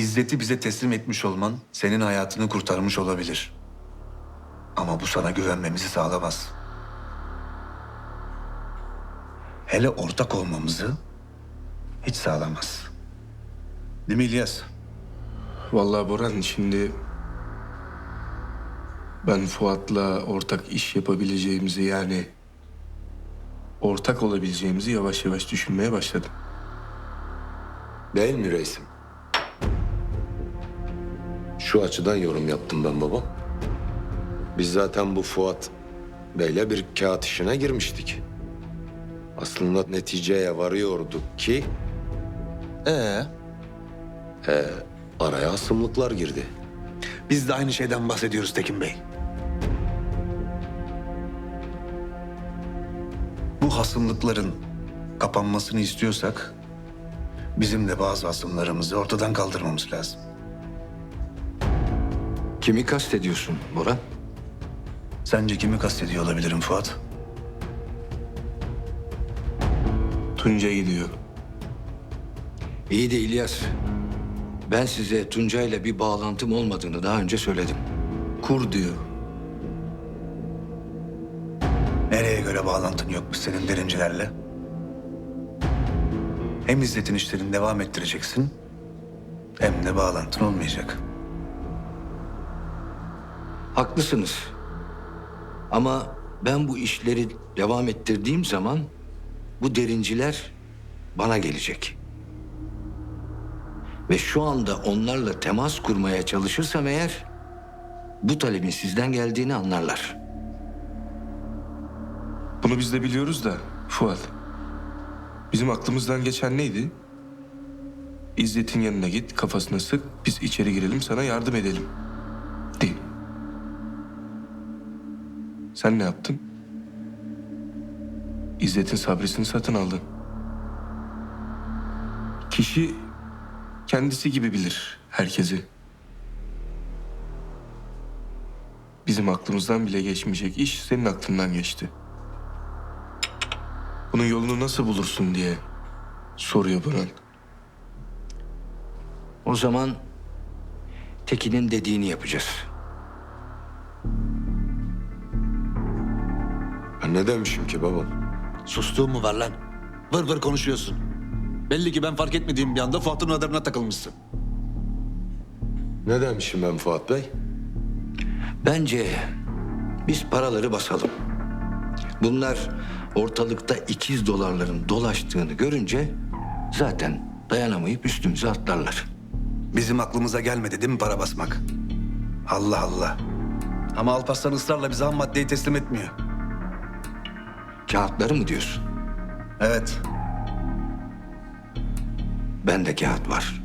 İzzet'i bize teslim etmiş olman senin hayatını kurtarmış olabilir. Ama bu sana güvenmemizi sağlamaz. Hele ortak olmamızı hiç sağlamaz. Değil mi İlyas? Vallahi Boran şimdi ben Fuat'la ortak iş yapabileceğimizi yani ortak olabileceğimizi yavaş yavaş düşünmeye başladım. Değil mi reisim? Şu açıdan yorum yaptım ben baba. Biz zaten bu Fuat Bey'le bir kağıt işine girmiştik. Aslında neticeye varıyorduk ki Ee? araya asımlıklar girdi. Biz de aynı şeyden bahsediyoruz Tekin Bey. Bu hasımlıkların kapanmasını istiyorsak bizim de bazı hasımlarımızı ortadan kaldırmamız lazım. Kimi kastediyorsun Boran? Sence kimi kastediyor olabilirim Fuat? Tunca gidiyor. İyi de İlyas. Ben size Tuncay'la bir bağlantım olmadığını daha önce söyledim. Kur diyor. Nereye göre bağlantın yokmuş senin derincilerle? Hem İzzet'in işlerini devam ettireceksin hem de bağlantın olmayacak. Haklısınız. Ama ben bu işleri devam ettirdiğim zaman bu derinciler bana gelecek. Ve şu anda onlarla temas kurmaya çalışırsam eğer bu talebin sizden geldiğini anlarlar. Bunu biz de biliyoruz da Fuat. Bizim aklımızdan geçen neydi? İzzet'in yanına git, kafasına sık, biz içeri girelim sana yardım edelim. Sen ne yaptın? İzzet'in sabresini satın aldın. Kişi kendisi gibi bilir herkesi. Bizim aklımızdan bile geçmeyecek iş senin aklından geçti. Bunun yolunu nasıl bulursun diye soruyor Burhan. O zaman Tekin'in dediğini yapacağız. Ben ne demişim ki babam? Sustuğun mu var lan? Vır vır konuşuyorsun. Belli ki ben fark etmediğim bir anda Fuat'ın radarına takılmışsın. Ne demişim ben Fuat Bey? Bence biz paraları basalım. Bunlar ortalıkta ikiz dolarların dolaştığını görünce zaten dayanamayıp üstümüze atlarlar. Bizim aklımıza gelmedi değil mi para basmak? Allah Allah. Ama Alparslan ısrarla bize ham maddeyi teslim etmiyor. Kağıtları mı diyorsun? Evet. Bende kağıt var.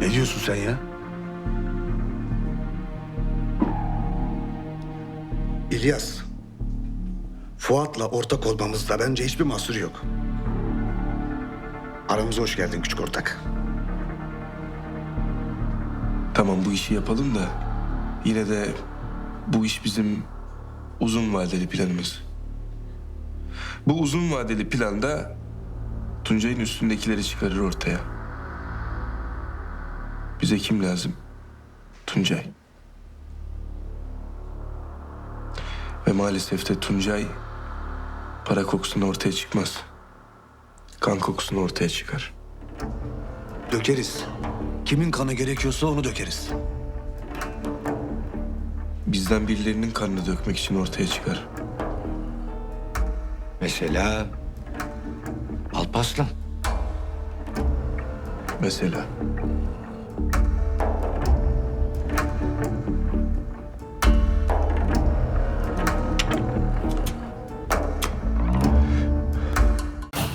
Ne diyorsun sen ya? İlyas, Fuat'la ortak olmamızda bence hiçbir mahsur yok. Aramıza hoş geldin küçük ortak. Tamam bu işi yapalım da yine de bu iş bizim uzun vadeli planımız. Bu uzun vadeli planda Tuncay'ın üstündekileri çıkarır ortaya. Bize kim lazım? Tuncay. Ve maalesef de Tuncay para kokusunu ortaya çıkmaz. Kan kokusunu ortaya çıkar. Dökeriz. Kimin kanı gerekiyorsa onu dökeriz. Bizden birilerinin kanını dökmek için ortaya çıkar. Mesela Alpaslan. Mesela.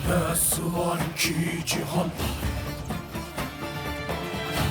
Nasıl var ki cihan